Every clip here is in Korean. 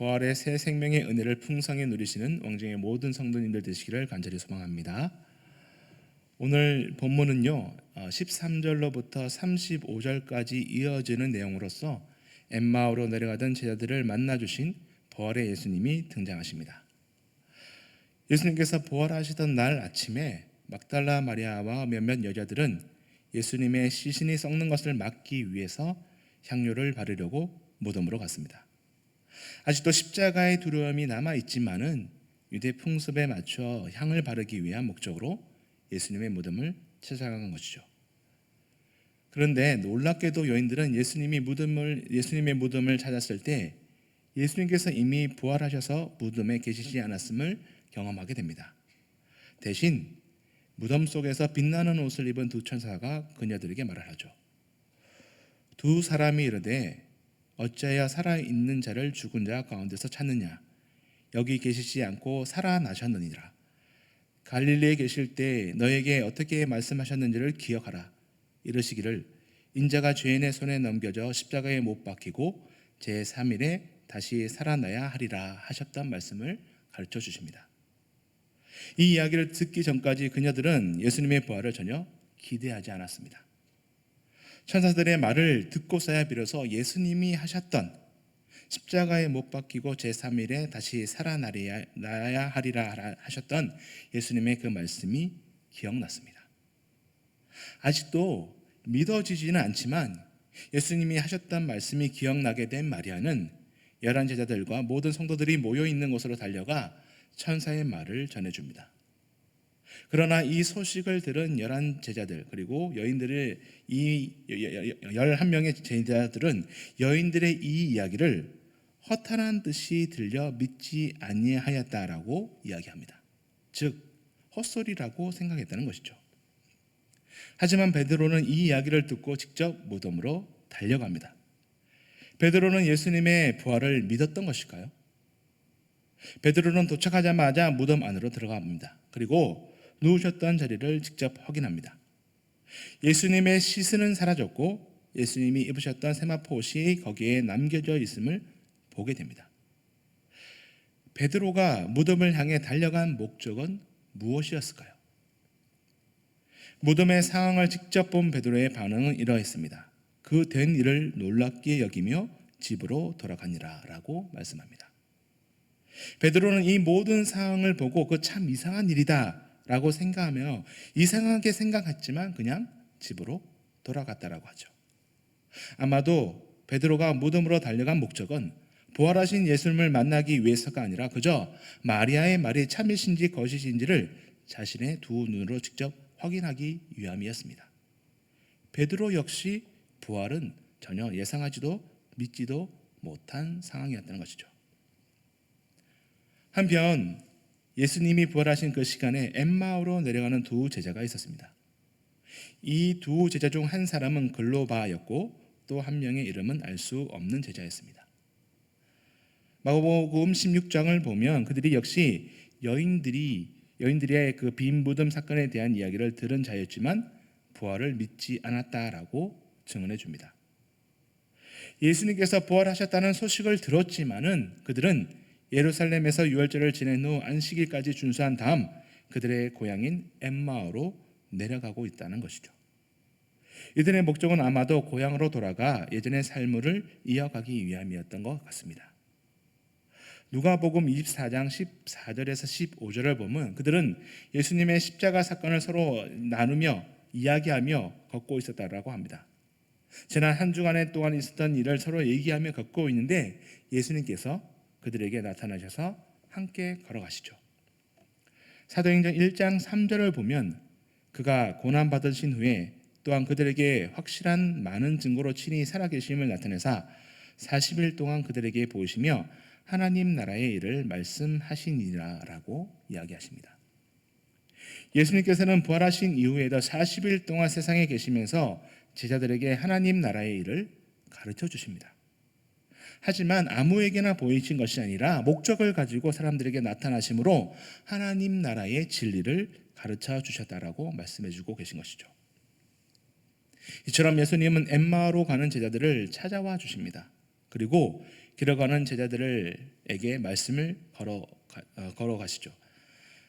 부활의 새 생명의 은혜를 풍성히 누리시는 왕중의 모든 성도님들 되시기를 간절히 소망합니다. 오늘 본문은요 13절로부터 35절까지 이어지는 내용으로서 엠마오로 내려가던 제자들을 만나 주신 부활의 예수님이 등장하십니다. 예수님께서 부활하시던 날 아침에 막달라 마리아와 몇몇 여자들은 예수님의 시신이 썩는 것을 막기 위해서 향료를 바르려고 무덤으로 갔습니다. 아직도 십자가의 두려움이 남아 있지만은 유대 풍습에 맞춰 향을 바르기 위한 목적으로 예수님의 무덤을 찾아간 것이죠. 그런데 놀랍게도 여인들은 예수님이 무덤을 예수님의 무덤을 찾았을 때 예수님께서 이미 부활하셔서 무덤에 계시지 않았음을 경험하게 됩니다. 대신 무덤 속에서 빛나는 옷을 입은 두 천사가 그녀들에게 말을 하죠. 두 사람이 이르되 어찌하여 살아 있는 자를 죽은 자 가운데서 찾느냐 여기 계시지 않고 살아나셨느니라 갈릴리에 계실 때 너에게 어떻게 말씀하셨는지를 기억하라 이르시기를 인자가 죄인의 손에 넘겨져 십자가에 못 박히고 제 3일에 다시 살아나야 하리라 하셨단 말씀을 가르쳐 주십니다. 이 이야기를 듣기 전까지 그녀들은 예수님의 부활을 전혀 기대하지 않았습니다. 천사들의 말을 듣고서야 비로소 예수님이 하셨던 십자가에 못 박히고 제3일에 다시 살아나야 하리라 하셨던 예수님의 그 말씀이 기억났습니다. 아직도 믿어지지는 않지만 예수님이 하셨던 말씀이 기억나게 된 마리아는 열한 제자들과 모든 성도들이 모여 있는 곳으로 달려가 천사의 말을 전해줍니다. 그러나 이 소식을 들은 열한 제자들 그리고 여인들의 이 열한 명의 제자들은 여인들의 이 이야기를 허탄한 듯이 들려 믿지 아니하였다라고 이야기합니다. 즉 헛소리라고 생각했다는 것이죠. 하지만 베드로는 이 이야기를 듣고 직접 무덤으로 달려갑니다. 베드로는 예수님의 부활을 믿었던 것일까요? 베드로는 도착하자마자 무덤 안으로 들어갑니다. 그리고 누우셨던 자리를 직접 확인합니다. 예수님의 시신은 사라졌고 예수님이 입으셨던 세마포 옷이 거기에 남겨져 있음을 보게 됩니다. 베드로가 무덤을 향해 달려간 목적은 무엇이었을까요? 무덤의 상황을 직접 본 베드로의 반응은 이러했습니다. 그 된 일을 놀랍게 여기며 집으로 돌아가니라라고 말씀합니다. 베드로는 이 모든 상황을 보고 그 참 이상한 일이다 라고 생각하며 이상하게 생각했지만 그냥 집으로 돌아갔다라고 하죠. 아마도 베드로가 무덤으로 달려간 목적은 부활하신 예수님을 만나기 위해서가 아니라 그저 마리아의 말이 참이신지 거짓인지를 자신의 두 눈으로 직접 확인하기 위함이었습니다. 베드로 역시 부활은 전혀 예상하지도 믿지도 못한 상황이었다는 것이죠. 한편 예수님이 부활하신 그 시간에 엠마오로 내려가는 두 제자가 있었습니다. 이 두 제자 중 한 사람은 글로바였고 또 한 명의 이름은 알 수 없는 제자였습니다. 마고복음 16장을 보면 그들이 역시 여인들이 여인들의 그빈 무덤 사건에 대한 이야기를 들은 자였지만 부활을 믿지 않았다라고 증언해 줍니다. 예수님께서 부활하셨다는 소식을 들었지만은 그들은 예루살렘에서 유월절을 지낸 후 안식일까지 준수한 다음 그들의 고향인 엠마오로 내려가고 있다는 것이죠. 이들의 목적은 아마도 고향으로 돌아가 예전의 삶을 이어가기 위함이었던 것 같습니다. 누가복음 24장 14절에서 15절을 보면 그들은 예수님의 십자가 사건을 서로 나누며 이야기하며 걷고 있었다라고 합니다. 지난 한 주간 동안 있었던 일을 서로 얘기하며 걷고 있는데 예수님께서 그들에게 나타나셔서 함께 걸어가시죠. 사도행전 1장 3절을 보면 그가 고난 받으신 후에 또한 그들에게 확실한 많은 증거로 친히 살아계심을 나타내사 40일 동안 그들에게 보이시며 하나님 나라의 일을 말씀하시니라라고 이야기하십니다. 예수님께서는 부활하신 이후에도 40일 동안 세상에 계시면서 제자들에게 하나님 나라의 일을 가르쳐 주십니다. 하지만 아무에게나 보이신 것이 아니라 목적을 가지고 사람들에게 나타나심으로 하나님 나라의 진리를 가르쳐 주셨다라고 말씀해 주고 계신 것이죠. 이처럼 예수님은 엠마로 가는 제자들을 찾아와 주십니다. 그리고 길어가는 제자들에게 말씀을 걸어 어, 걸어가시죠.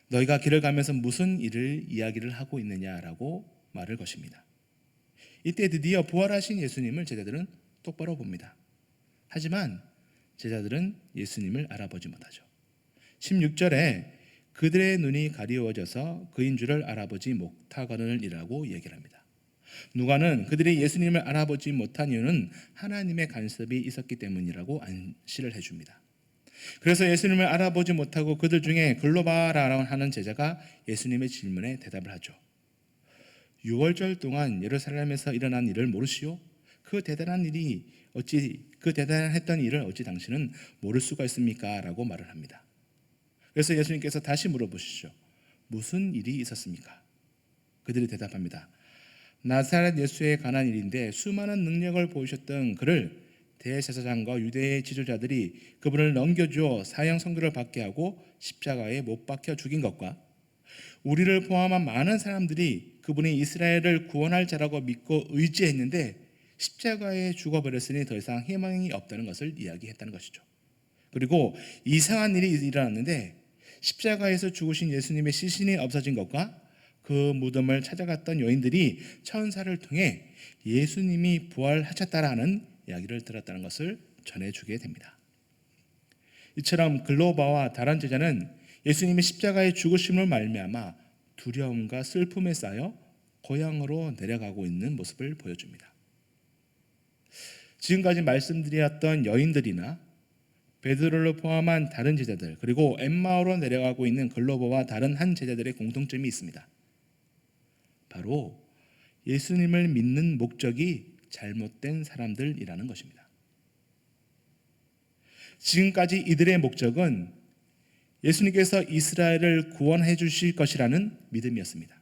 너희가 길을 가면서 무슨 일을 이야기를 하고 있느냐라고 말을 것입니다. 이때 드디어 부활하신 예수님을 제자들은 똑바로 봅니다. 하지만 제자들은 예수님을 알아보지 못하죠. 16절에 그들의 눈이 가리워져서 그인 줄을 알아보지 못하거늘이라고 얘기를 합니다. 누가는 그들이 예수님을 알아보지 못한 이유는 하나님의 간섭이 있었기 때문이라고 안시를 해줍니다. 그래서 예수님을 알아보지 못하고 그들 중에 글로바라고 하는 제자가 예수님의 질문에 대답을 하죠. 6월절 동안 예루살렘에서 일어난 일을 모르시오? 그 대단한 일이 어찌 그 대단했던 일을 어찌 당신은 모를 수가 있습니까? 라고 말을 합니다. 그래서 예수님께서 다시 물어보시죠. 무슨 일이 있었습니까? 그들이 대답합니다. 나사렛 예수에 관한 일인데 수많은 능력을 보이셨던 그를 대제사장과 유대의 지도자들이 그분을 넘겨주어 사형 선고를 받게 하고 십자가에 못 박혀 죽인 것과 우리를 포함한 많은 사람들이 그분이 이스라엘을 구원할 자라고 믿고 의지했는데 십자가에 죽어버렸으니 더 이상 희망이 없다는 것을 이야기했다는 것이죠. 그리고 이상한 일이 일어났는데 십자가에서 죽으신 예수님의 시신이 없어진 것과 그 무덤을 찾아갔던 여인들이 천사를 통해 예수님이 부활하셨다라는 이야기를 들었다는 것을 전해주게 됩니다. 이처럼 글로바와 다른 제자는 예수님이 십자가의 죽으심을 말미암아 두려움과 슬픔에 쌓여 고향으로 내려가고 있는 모습을 보여줍니다. 지금까지 말씀드렸던 여인들이나 베드로를 포함한 다른 제자들 그리고 엠마오로 내려가고 있는 글로버와 다른 한 제자들의 공통점이 있습니다. 바로 예수님을 믿는 목적이 잘못된 사람들이라는 것입니다. 지금까지 이들의 목적은 예수님께서 이스라엘을 구원해 주실 것이라는 믿음이었습니다.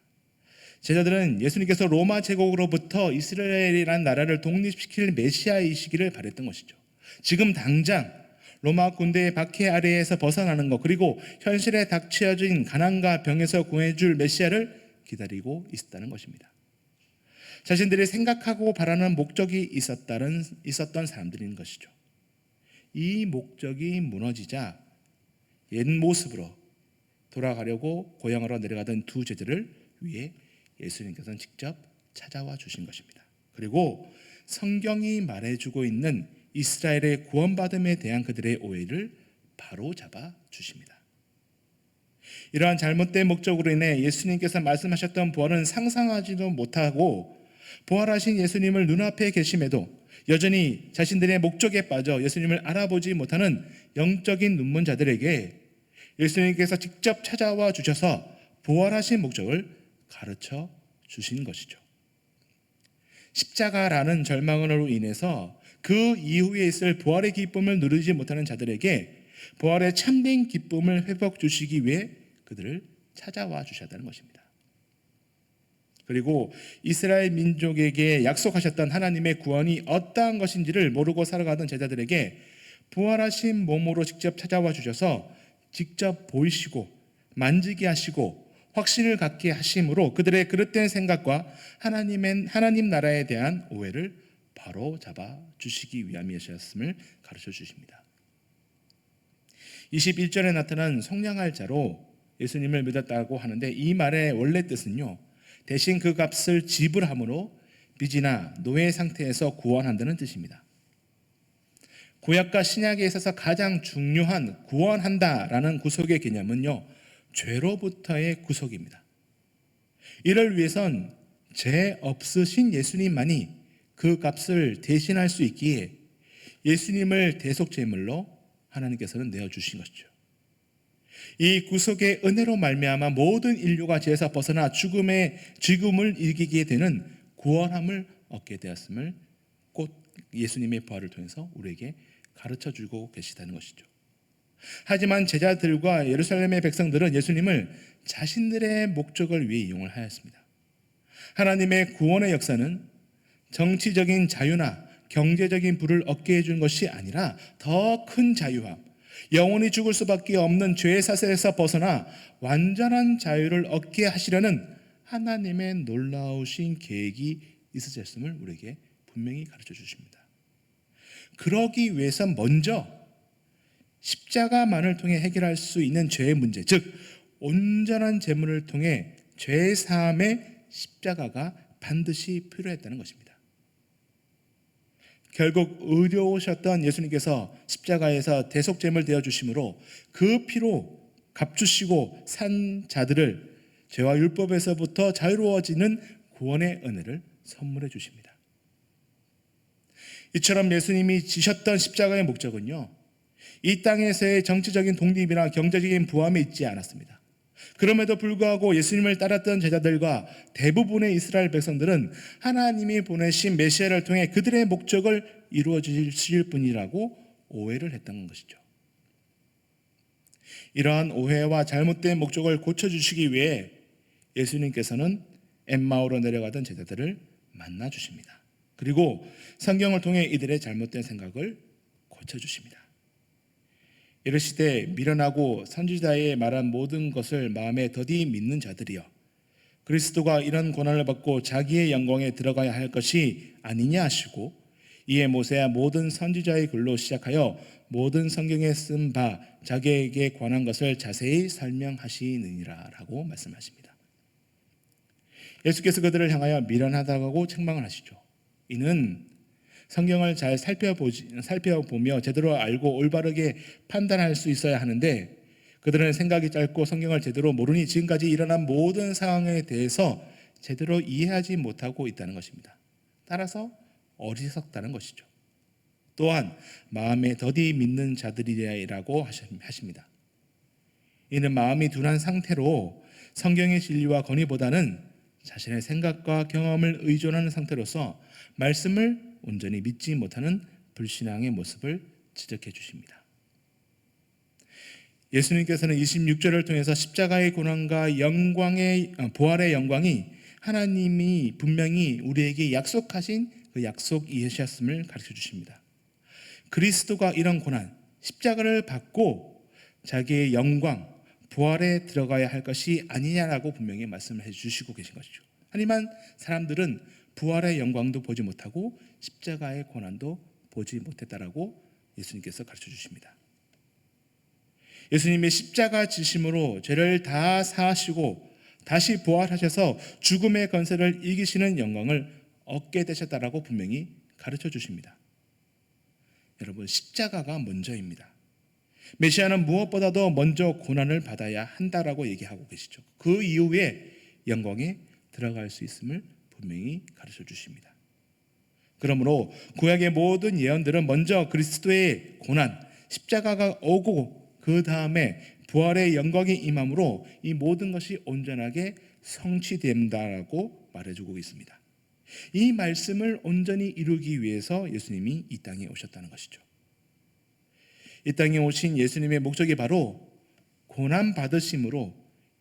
제자들은 예수님께서 로마 제국으로부터 이스라엘이라는 나라를 독립시킬 메시아이시기를 바랬던 것이죠. 지금 당장 로마 군대의 박해 아래에서 벗어나는 것 그리고 현실에 닥쳐진 가난과 병에서 구해줄 메시아를 기다리고 있었다는 것입니다. 자신들이 생각하고 바라는 목적이 있었다는 있었던 사람들인 것이죠. 이 목적이 무너지자 옛 모습으로 돌아가려고 고향으로 내려가던 두 제자를 위해 예수님께서는 직접 찾아와 주신 것입니다. 그리고 성경이 말해주고 있는 이스라엘의 구원받음에 대한 그들의 오해를 바로 잡아 주십니다. 이러한 잘못된 목적으로 인해 예수님께서 말씀하셨던 부활은 상상하지도 못하고 부활하신 예수님을 눈앞에 계심에도 여전히 자신들의 목적에 빠져 예수님을 알아보지 못하는 영적인 눈먼자들에게 예수님께서 직접 찾아와 주셔서 부활하신 목적을 가르쳐 주신 것이죠. 십자가라는 절망으로 인해서 그 이후에 있을 부활의 기쁨을 누리지 못하는 자들에게 부활의 참된 기쁨을 회복 주시기 위해 그들을 찾아와 주셨다는 것입니다. 그리고 이스라엘 민족에게 약속하셨던 하나님의 구원이 어떠한 것인지를 모르고 살아가던 제자들에게 부활하신 몸으로 직접 찾아와 주셔서 직접 보이시고 만지게 하시고 확신을 갖게 하심으로 그들의 그릇된 생각과 하나님의 하나님 나라에 대한 오해를 바로 잡아 주시기 위함이셨음을 가르쳐 주십니다. 21절에 나타난 성량할 자로 예수님을 믿었다고 하는데 이 말의 원래 뜻은요. 대신 그 값을 지불함으로 빚이나 노예 상태에서 구원한다는 뜻입니다. 구약과 신약에 있어서 가장 중요한 구원한다라는 구속의 개념은요. 죄로부터의 구속입니다. 이를 위해선 죄 없으신 예수님만이 그 값을 대신할 수 있기에 예수님을 대속 제물로 하나님께서는 내어 주신 것이죠. 이 구속의 은혜로 말미암아 모든 인류가 죄에서 벗어나 죽음의 죽음을 이기게 되는 구원함을 얻게 되었음을 곧 예수님의 부활을 통해서 우리에게 가르쳐 주고 계시다는 것이죠. 하지만 제자들과 예루살렘의 백성들은 예수님을 자신들의 목적을 위해 이용을 하였습니다. 하나님의 구원의 역사는 정치적인 자유나 경제적인 부를 얻게 해준 것이 아니라 더 큰 자유함, 영원히 죽을 수밖에 없는 죄의 사슬에서 벗어나 완전한 자유를 얻게 하시려는 하나님의 놀라우신 계획이 있으셨음을 우리에게 분명히 가르쳐 주십니다. 그러기 위해서 먼저 십자가만을 통해 해결할 수 있는 죄의 문제, 즉 온전한 제물을 통해 죄 사함의 십자가가 반드시 필요했다는 것입니다. 결국 의로우셨던 예수님께서 십자가에서 대속제물 되어 주심으로 그 피로 값주시고 산 자들을 죄와 율법에서부터 자유로워지는 구원의 은혜를 선물해 주십니다. 이처럼 예수님이 지셨던 십자가의 목적은요. 이 땅에서의 정치적인 독립이나 경제적인 부함이 있지 않았습니다. 그럼에도 불구하고 예수님을 따랐던 제자들과 대부분의 이스라엘 백성들은 하나님이 보내신 메시아를 통해 그들의 목적을 이루어 주실 분이라고 오해를 했던 것이죠. 이러한 오해와 잘못된 목적을 고쳐 주시기 위해 예수님께서는 엠마오로 내려가던 제자들을 만나 주십니다. 그리고 성경을 통해 이들의 잘못된 생각을 고쳐 주십니다. 이르시되 미련하고 선지자의 말한 모든 것을 마음에 더디 믿는 자들이여 그리스도가 이런 고난을 받고 자기의 영광에 들어가야 할 것이 아니냐 하시고 이에 모세야 모든 선지자의 글로 시작하여 모든 성경에 쓴 바 자기에게 관한 것을 자세히 설명하시느니라라고 말씀하십니다. 예수께서 그들을 향하여 미련하다고 책망을 하시죠. 이는 성경을 잘 살펴보지, 살펴보며 제대로 알고 올바르게 판단할 수 있어야 하는데 그들은 생각이 짧고 성경을 제대로 모르니 지금까지 일어난 모든 상황에 대해서 제대로 이해하지 못하고 있다는 것입니다. 따라서 어리석다는 것이죠. 또한 마음에 더디 믿는 자들이라고 하십니다. 이는 마음이 둔한 상태로 성경의 진리와 건의보다는 자신의 생각과 경험을 의존하는 상태로서 말씀을 온전히 믿지 못하는 불신앙의 모습을 지적해 주십니다. 예수님께서는 26절을 통해서 십자가의 고난과 영광의 어, 부활의 영광이 하나님이 분명히 우리에게 약속하신 그 약속 이해하셨음을 가르쳐 주십니다. 그리스도가 이런 고난, 십자가를 받고 자기의 영광, 부활에 들어가야 할 것이 아니냐라고 분명히 말씀을 해 주시고 계신 것이죠. 하지만 사람들은 부활의 영광도 보지 못하고 십자가의 고난도 보지 못했다라고 예수님께서 가르쳐 주십니다. 예수님의 십자가 지심으로 죄를 다 사하시고 다시 부활하셔서 죽음의 건세를 이기시는 영광을 얻게 되셨다라고 분명히 가르쳐 주십니다. 여러분 십자가가 먼저입니다. 메시아는 무엇보다도 먼저 고난을 받아야 한다라고 얘기하고 계시죠. 그 이후에 영광에 들어갈 수 있음을 분명히 가르쳐 주십니다. 그러므로 구약의 모든 예언들은 먼저 그리스도의 고난, 십자가가 오고 그 다음에 부활의 영광이 임함으로 이 모든 것이 온전하게 성취된다라고 말해주고 있습니다. 이 말씀을 온전히 이루기 위해서 예수님이 이 땅에 오셨다는 것이죠. 이 땅에 오신 예수님의 목적이 바로 고난 받으심으로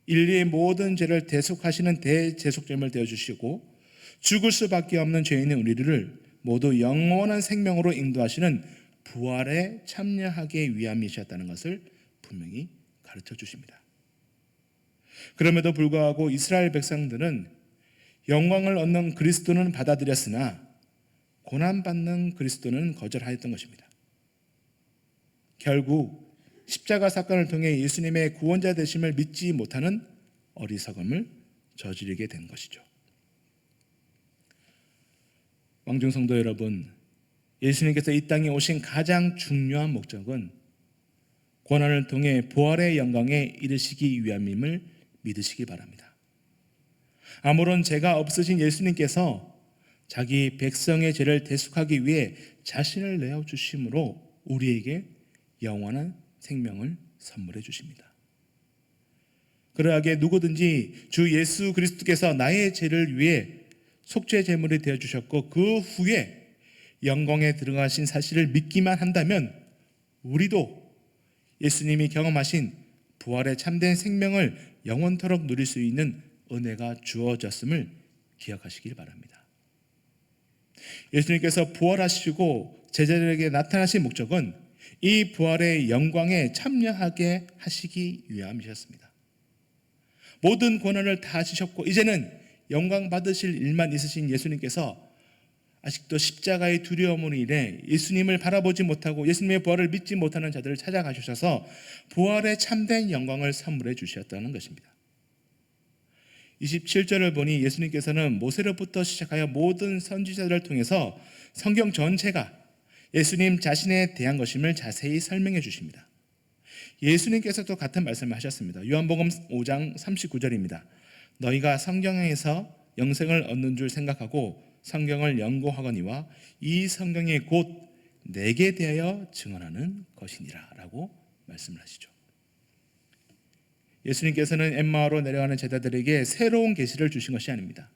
인류의 모든 죄를 대속하시는 대제속점을 되어 주시고 죽을 수밖에 없는 죄인의 우리를 모두 영원한 생명으로 인도하시는 부활에 참여하기 위함이셨다는 것을 분명히 가르쳐 주십니다. 그럼에도 불구하고 이스라엘 백성들은 영광을 얻는 그리스도는 받아들였으나 고난받는 그리스도는 거절하였던 것입니다. 결국 십자가 사건을 통해 예수님의 구원자 되심을 믿지 못하는 어리석음을 저지르게 된 것이죠. 왕중 성도 여러분, 예수님께서 이 땅에 오신 가장 중요한 목적은 고난을 통해 부활의 영광에 이르시기 위함임을 믿으시기 바랍니다. 아무런 죄가 없으신 예수님께서 자기 백성의 죄를 대속하기 위해 자신을 내어 주심으로 우리에게 영원한 생명을 선물해 주십니다. 그러하게 누구든지 주 예수 그리스도께서 나의 죄를 위해 속죄 제물이 되어 주셨고 그 후에 영광에 들어가신 사실을 믿기만 한다면 우리도 예수님이 경험하신 부활의 참된 생명을 영원토록 누릴 수 있는 은혜가 주어졌음을 기억하시길 바랍니다. 예수님께서 부활하시고 제자들에게 나타나신 목적은 이 부활의 영광에 참여하게 하시기 위함이셨습니다. 모든 고난을 다 지셨고 이제는 영광 받으실 일만 있으신 예수님께서 아직도 십자가의 두려움으로 인해 예수님을 바라보지 못하고 예수님의 부활을 믿지 못하는 자들을 찾아가셔서 부활의 참된 영광을 선물해 주셨다는 것입니다. 27절을 보니 예수님께서는 모세로부터 시작하여 모든 선지자들을 통해서 성경 전체가 예수님 자신에 대한 것임을 자세히 설명해 주십니다. 예수님께서도 같은 말씀을 하셨습니다. 요한복음 5장 39절입니다. 너희가 성경에서 영생을 얻는 줄 생각하고 성경을 연구하거니와 이 성경이 곧 내게 대하여 증언하는 것이니라라고 말씀을 하시죠. 예수님께서는 엠마오로 내려가는 제자들에게 새로운 계시를 주신 것이 아닙니다.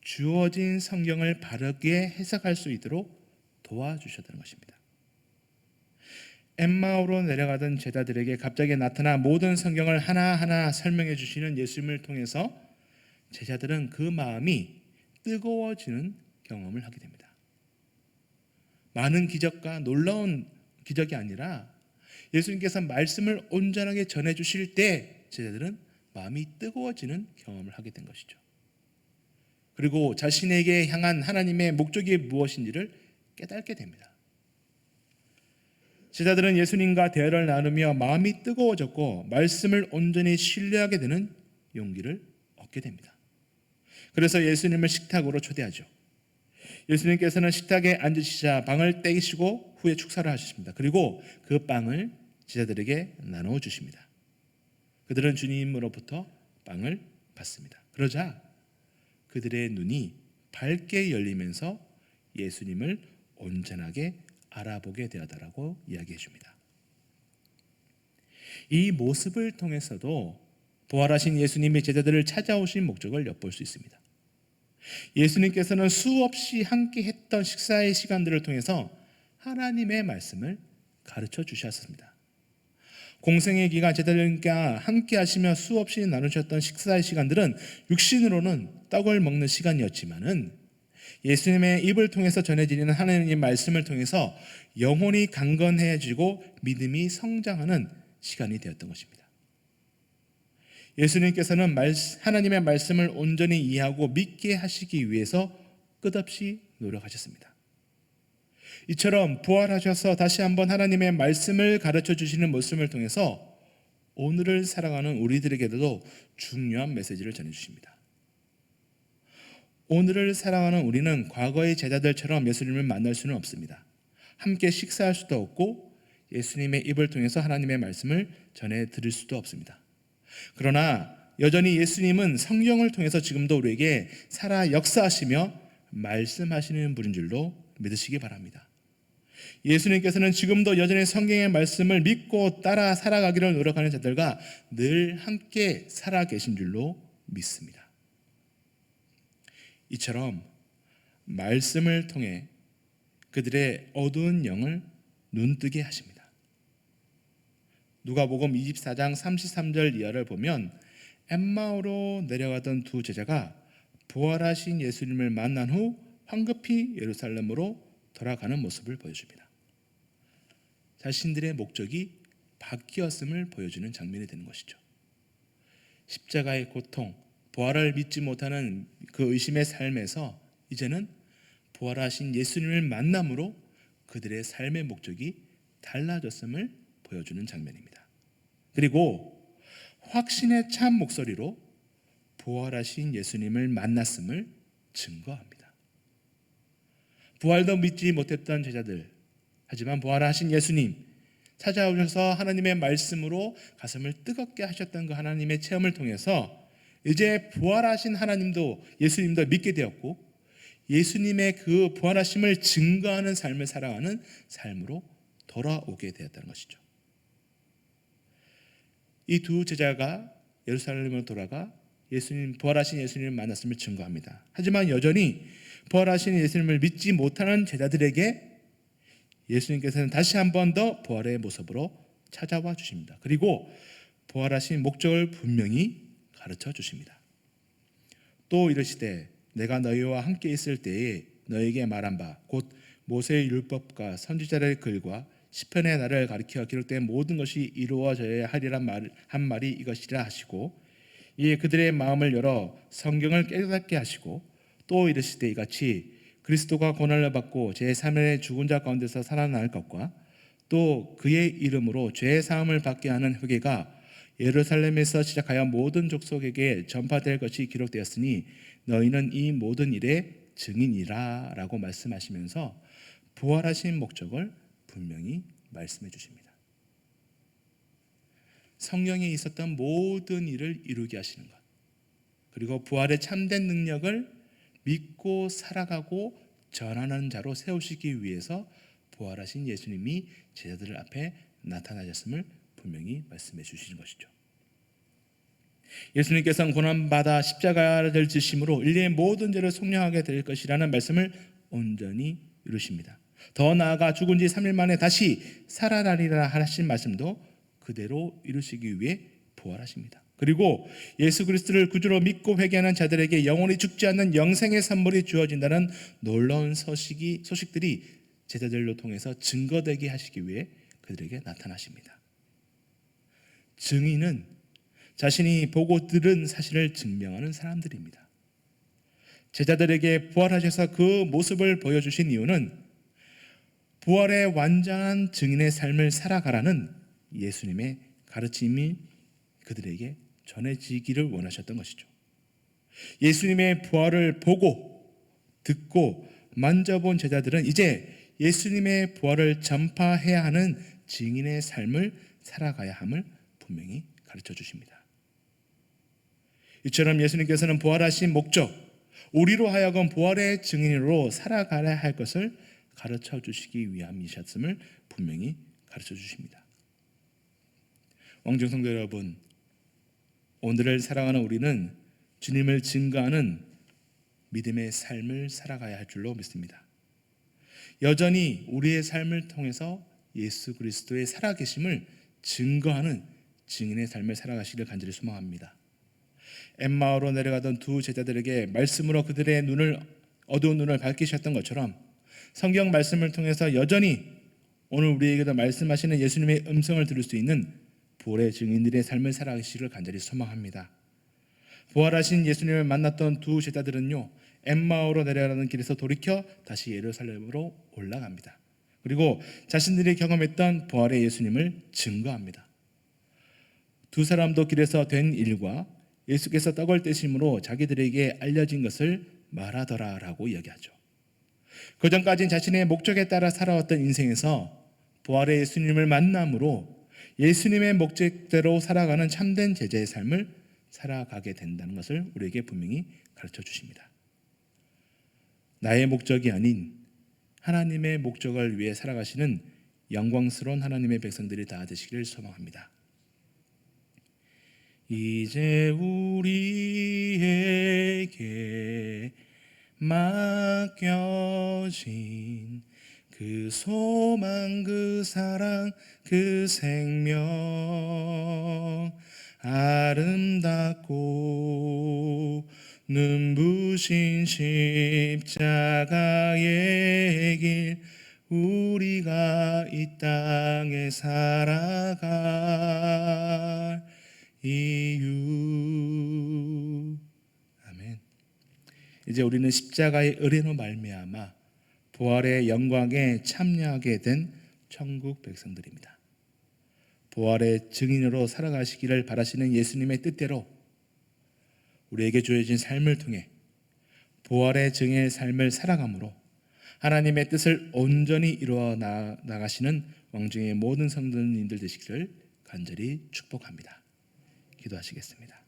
주어진 성경을 바르게 해석할 수 있도록 도와주셨다는 것입니다. 엠마오로 내려가던 제자들에게 갑자기 나타나 모든 성경을 하나하나 설명해 주시는 예수님을 통해서 제자들은 그 마음이 뜨거워지는 경험을 하게 됩니다. 많은 기적과 놀라운 기적이 아니라 예수님께서 말씀을 온전하게 전해 주실 때 제자들은 마음이 뜨거워지는 경험을 하게 된 것이죠. 그리고 자신에게 향한 하나님의 목적이 무엇인지를 깨닫게 됩니다. 제자들은 예수님과 대화를 나누며 마음이 뜨거워졌고 말씀을 온전히 신뢰하게 되는 용기를 얻게 됩니다. 그래서 예수님을 식탁으로 초대하죠. 예수님께서는 식탁에 앉으시자 빵을 떼시고 후에 축사를 하셨습니다. 그리고 그 빵을 제자들에게 나누어 주십니다. 그들은 주님으로부터 빵을 받습니다. 그러자 그들의 눈이 밝게 열리면서 예수님을 온전하게 알아보게 되었다라고 이야기해 줍니다. 이 모습을 통해서도 부활하신 예수님의 제자들을 찾아오신 목적을 엿볼 수 있습니다. 예수님께서는 수없이 함께 했던 식사의 시간들을 통해서 하나님의 말씀을 가르쳐 주셨습니다. 공생의 기간 제자들과 함께 하시며 수없이 나누셨던 식사의 시간들은 육신으로는 떡을 먹는 시간이었지만은 예수님의 입을 통해서 전해지는 하나님의 말씀을 통해서 영혼이 강건해지고 믿음이 성장하는 시간이 되었던 것입니다. 예수님께서는 하나님의 말씀을 온전히 이해하고 믿게 하시기 위해서 끝없이 노력하셨습니다. 이처럼 부활하셔서 다시 한번 하나님의 말씀을 가르쳐 주시는 모습을 통해서 오늘을 살아가는 우리들에게도 중요한 메시지를 전해 주십니다. 오늘을 살아가는 우리는 과거의 제자들처럼 예수님을 만날 수는 없습니다. 함께 식사할 수도 없고 예수님의 입을 통해서 하나님의 말씀을 전해 드릴 수도 없습니다. 그러나 여전히 예수님은 성경을 통해서 지금도 우리에게 살아 역사하시며 말씀하시는 분인 줄로 믿으시기 바랍니다. 예수님께서는 지금도 여전히 성경의 말씀을 믿고 따라 살아가기를 노력하는 자들과 늘 함께 살아 계신 줄로 믿습니다. 이처럼 말씀을 통해 그들의 어두운 영을 눈뜨게 하십니다. 누가복음 24장 33절 이하를 보면 엠마오로 내려가던 두 제자가 부활하신 예수님을 만난 후 황급히 예루살렘으로 돌아가는 모습을 보여줍니다. 자신들의 목적이 바뀌었음을 보여주는 장면이 되는 것이죠. 십자가의 고통, 부활을 믿지 못하는 그 의심의 삶에서 이제는 부활하신 예수님을 만남으로 그들의 삶의 목적이 달라졌음을 보여주는 장면입니다. 그리고 확신의 참 목소리로 부활하신 예수님을 만났음을 증거합니다. 부활도 믿지 못했던 제자들, 하지만 부활하신 예수님, 찾아오셔서 하나님의 말씀으로 가슴을 뜨겁게 하셨던 그 하나님의 체험을 통해서 이제 부활하신 하나님도 예수님도 믿게 되었고 예수님의 그 부활하심을 증거하는 삶을 살아가는 삶으로 돌아오게 되었다는 것이죠. 이 두 제자가 예루살렘으로 돌아가 예수님 부활하신 예수님을 만났음을 증거합니다. 하지만 여전히 부활하신 예수님을 믿지 못하는 제자들에게 예수님께서는 다시 한 번 더 부활의 모습으로 찾아와 주십니다. 그리고 부활하신 목적을 분명히 가르쳐 주십니다. 또 이르시되 내가 너희와 함께 있을 때에 너에게 말한 바 곧 모세의 율법과 선지자의 글과 시편의 나를 가리켜 기록된 모든 것이 이루어져야 하리란 말, 한 말이 이것이라 하시고 이에 그들의 마음을 열어 성경을 깨닫게 하시고 또 이르시되 이같이 그리스도가 고난을 받고 제3의 죽은 자 가운데서 살아날 것과 또 그의 이름으로 죄 사함을 받게 하는 회개가 예루살렘에서 시작하여 모든 족속에게 전파될 것이 기록되었으니 너희는 이 모든 일의 증인이라라고 말씀하시면서 부활하신 목적을 분명히 말씀해 주십니다. 성경에 있었던 모든 일을 이루게 하시는 것. 그리고 부활의 참된 능력을 믿고 살아가고 전하는 자로 세우시기 위해서 부활하신 예수님이 제자들 앞에 나타나셨음을 분명히 말씀해 주시는 것이죠. 예수님께서는 고난받아 십자가를 지심으로 인류의 모든 죄를 속량하게 될 것이라는 말씀을 온전히 이루십니다. 더 나아가 죽은 지 3일 만에 다시 살아나리라 하신 말씀도 그대로 이루시기 위해 부활하십니다. 그리고 예수 그리스도를 구주로 믿고 회개하는 자들에게 영원히 죽지 않는 영생의 선물이 주어진다는 놀라운 소식이 소식들이 제자들로 통해서 증거되게 하시기 위해 그들에게 나타나십니다. 증인은 자신이 보고 들은 사실을 증명하는 사람들입니다. 제자들에게 부활하셔서 그 모습을 보여주신 이유는 부활의 완전한 증인의 삶을 살아가라는 예수님의 가르침이 그들에게 전해지기를 원하셨던 것이죠. 예수님의 부활을 보고 듣고 만져본 제자들은 이제 예수님의 부활을 전파해야 하는 증인의 삶을 살아가야 함을 분명히 가르쳐 주십니다. 이처럼 예수님께서는 부활하신 목적, 우리로 하여금 부활의 증인으로 살아가야 할 것을 가르쳐 주시기 위함이셨음을 분명히 가르쳐 주십니다. 왕정성도 여러분, 오늘을 살아가는 우리는 주님을 증거하는 믿음의 삶을 살아가야 할 줄로 믿습니다. 여전히 우리의 삶을 통해서 예수 그리스도의 살아계심을 증거하는 증인의 삶을 살아가시길 간절히 소망합니다. 엠마오로 내려가던 두 제자들에게 말씀으로 그들의 눈을 어두운 눈을 밝히셨던 것처럼 성경 말씀을 통해서 여전히 오늘 우리에게도 말씀하시는 예수님의 음성을 들을 수 있는 부활의 증인들의 삶을 살아가시기를 간절히 소망합니다. 부활하신 예수님을 만났던 두 제자들은요 엠마오로 내려가는 길에서 돌이켜 다시 예루살렘으로 올라갑니다. 그리고 자신들이 경험했던 부활의 예수님을 증거합니다. 두 사람도 길에서 된 일과 예수께서 떡을 떼심으로 자기들에게 알려진 것을 말하더라라고 이야기하죠. 그 전까지는 자신의 목적에 따라 살아왔던 인생에서 부활의 예수님을 만남으로 예수님의 목적대로 살아가는 참된 제자의 삶을 살아가게 된다는 것을 우리에게 분명히 가르쳐 주십니다. 나의 목적이 아닌 하나님의 목적을 위해 살아가시는 영광스러운 하나님의 백성들이 다 되시기를 소망합니다. 이제 우리에게 맡겨진 그 소망, 그 사랑, 그 생명 아름답고 눈부신 십자가의 길 우리가 이 땅에 살아갈 이유 아멘. 이제 우리는 십자가의 의뢰로 말미암아 부활의 영광에 참여하게 된 천국 백성들입니다. 부활의 증인으로 살아가시기를 바라시는 예수님의 뜻대로 우리에게 주어진 삶을 통해 부활의 증인의 삶을 살아감으로 하나님의 뜻을 온전히 이루어 나가시는 왕중의 모든 성도님들 되시기를 간절히 축복합니다. 기도하시겠습니다.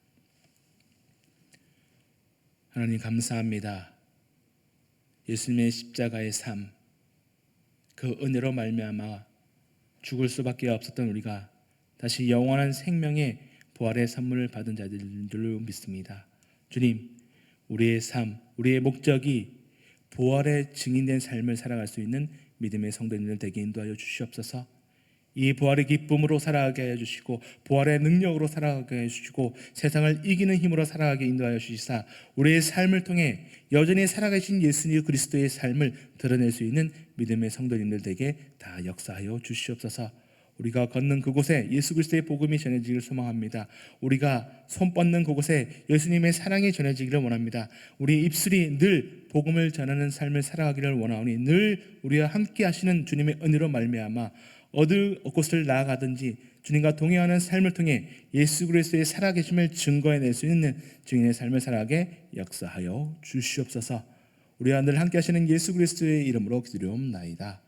하나님 감사합니다. 예수님의 십자가의 삶, 그 은혜로 말미암아 죽을 수밖에 없었던 우리가 다시 영원한 생명의 부활의 선물을 받은 자들로 믿습니다. 주님, 우리의 삶, 우리의 목적이 부활의 증인된 삶을 살아갈 수 있는 믿음의 성도님들 되게 인도하여 주시옵소서. 이 부활의 기쁨으로 살아가게 해 주시고 부활의 능력으로 살아가게 해 주시고 세상을 이기는 힘으로 살아가게 인도하여 주시사 우리의 삶을 통해 여전히 살아가신 예수님 그리스도의 삶을 드러낼 수 있는 믿음의 성도님들 되게 다 역사하여 주시옵소서. 우리가 걷는 그곳에 예수 그리스도의 복음이 전해지기를 소망합니다. 우리가 손 뻗는 그곳에 예수님의 사랑이 전해지기를 원합니다. 우리 입술이 늘 복음을 전하는 삶을 살아가기를 원하오니 늘 우리와 함께 하시는 주님의 은혜로 말미암아 어느 곳을 나아가든지 주님과 동행하는 삶을 통해 예수 그리스도의 살아계심을 증거해낼 수 있는 증인의 삶을 살아가게 역사하여 주시옵소서. 우리와 늘 함께 하시는 예수 그리스도의 이름으로 기도리옵나이다.